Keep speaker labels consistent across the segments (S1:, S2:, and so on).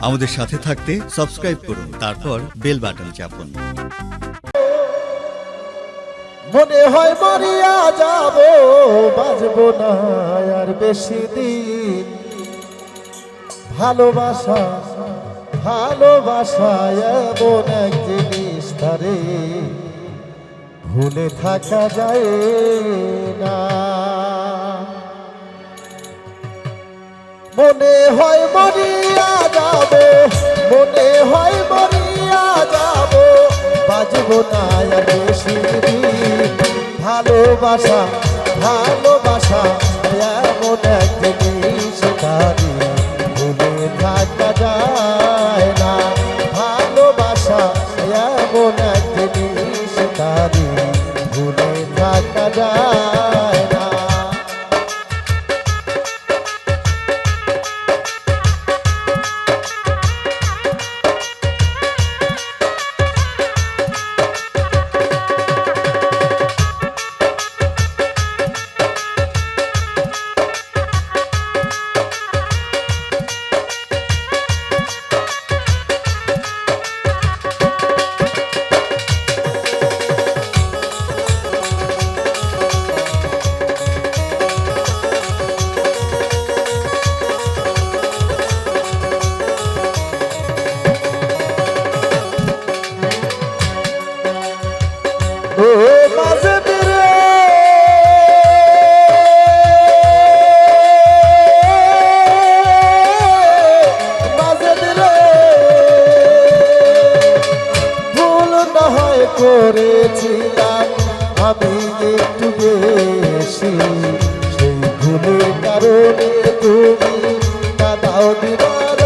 S1: আমাদের সাথে থাকতে সাবস্ক্রাইব করুন, তারপর বেল বাটন চাপুন।
S2: মনে হয় মরিয়া যাব, বাজবো না আর বেশি দিন। ভালোবাসা ভালোবাসা এমন এক জিনিস তারে, ভুলে থাকা যায় না। মনে হয় মরিয়া যাব, মনে হয় মরিয়া যাব। বাজব না বেশি ভালোবাসা ভালোবাসা, এমন এক জিনিস ভুলে থাকা যায়। তুমি কাদাও দিবার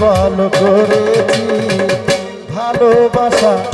S2: ভালো করেছি। ভালোবাসা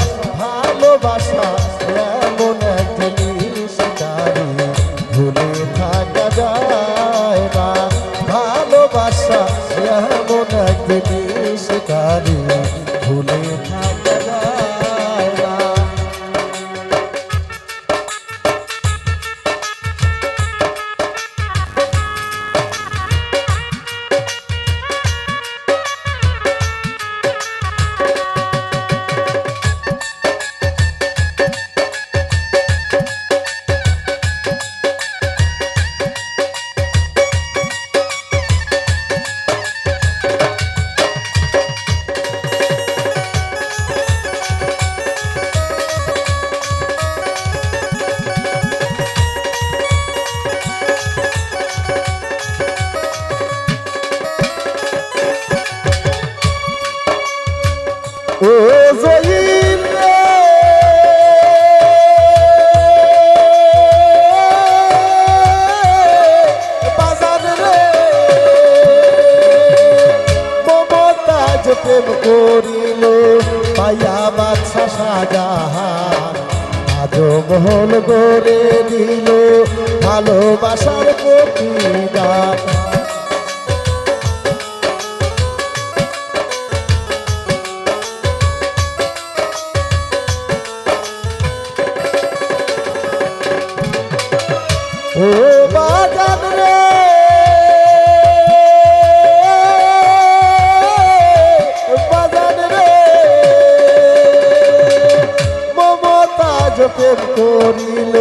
S2: করিল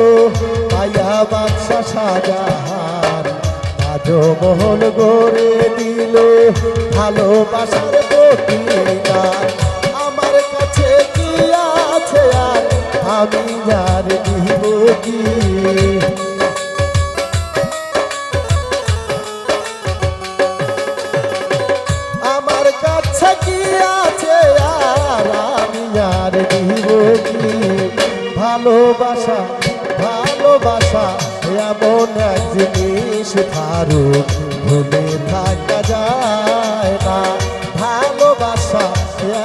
S2: আয়া বাদশা শাহজাহান আজ মোহন গড়ে দিল, ভালোবাসার প্রতিদান আমার কাছে কি আছে আর আমি যার দিব কি? আমার কাছে কি আছে আর আমি আর দিব কি? ভালোবাসা জিনিস ফারুক ভুলে থাকা যায় না। ভালোবাসা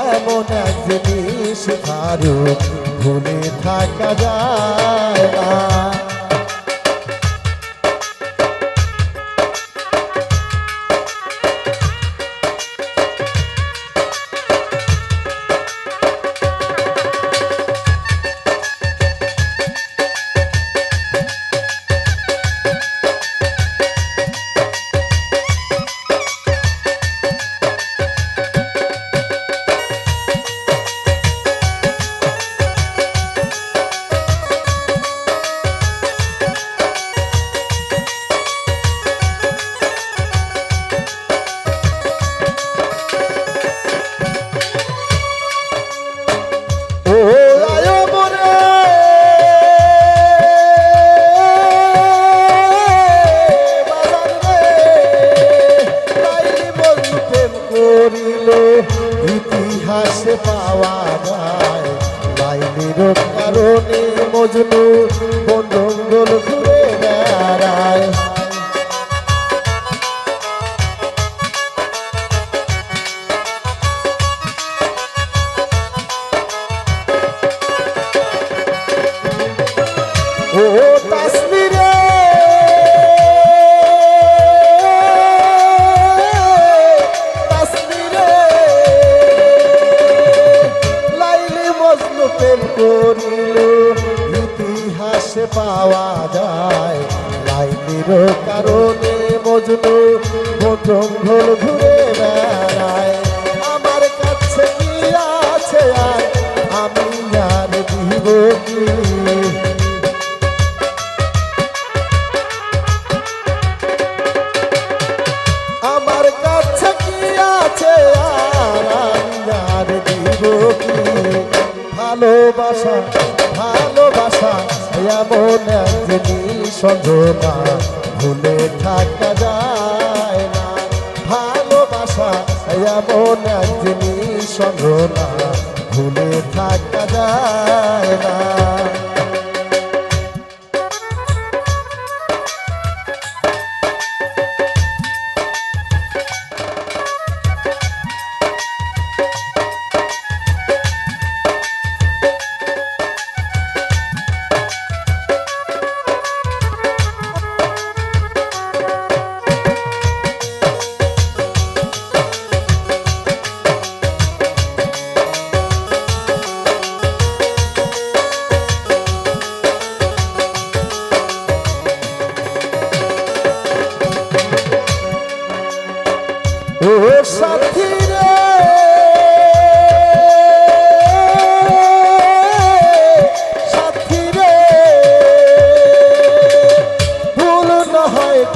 S2: এমন এক জিনিস ফারুক ভুলে থাকা যায় না। পাওয়া থাকা যায় না। ভালোবাসা এমন এক জিনিস না ভুলে থাকা যায় না।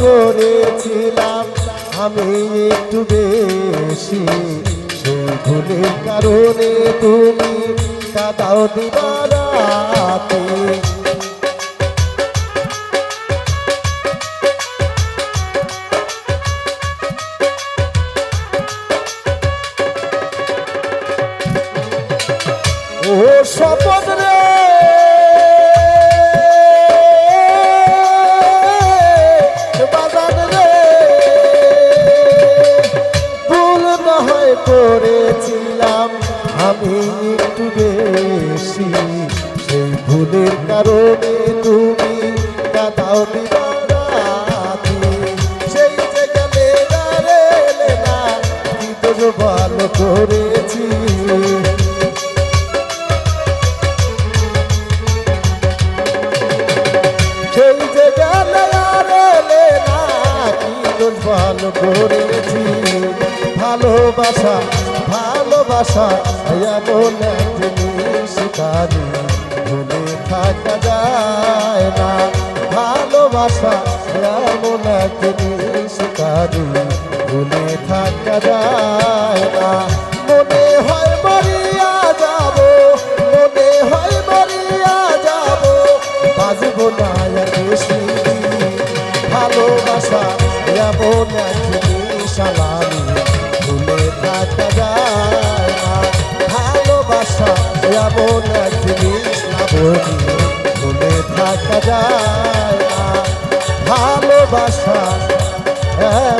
S2: করেছিলাম আমি একটু বেশি। সেই ভুলের কারণে তুমি কাদাও দিবারাতে। ও আমি একটু বেশি সেই ভুলের কারণে তুমি কাদাও দিবারাতি সেই যে গেলে রে না, কি দোষ ভালো করেছি। সেই যে ভালো করেছি। ভালোবাসা ভালোবাসা এমন এক জিনিস কারি ভুলে থাকা যায় না। ভালোবাসা এমন এক জিনিস কারি ভুলে থাকা যায় না। ভালোবাসা এমন জিনিস না বলি বলে থাকা যায় না। ভালোবাসা এক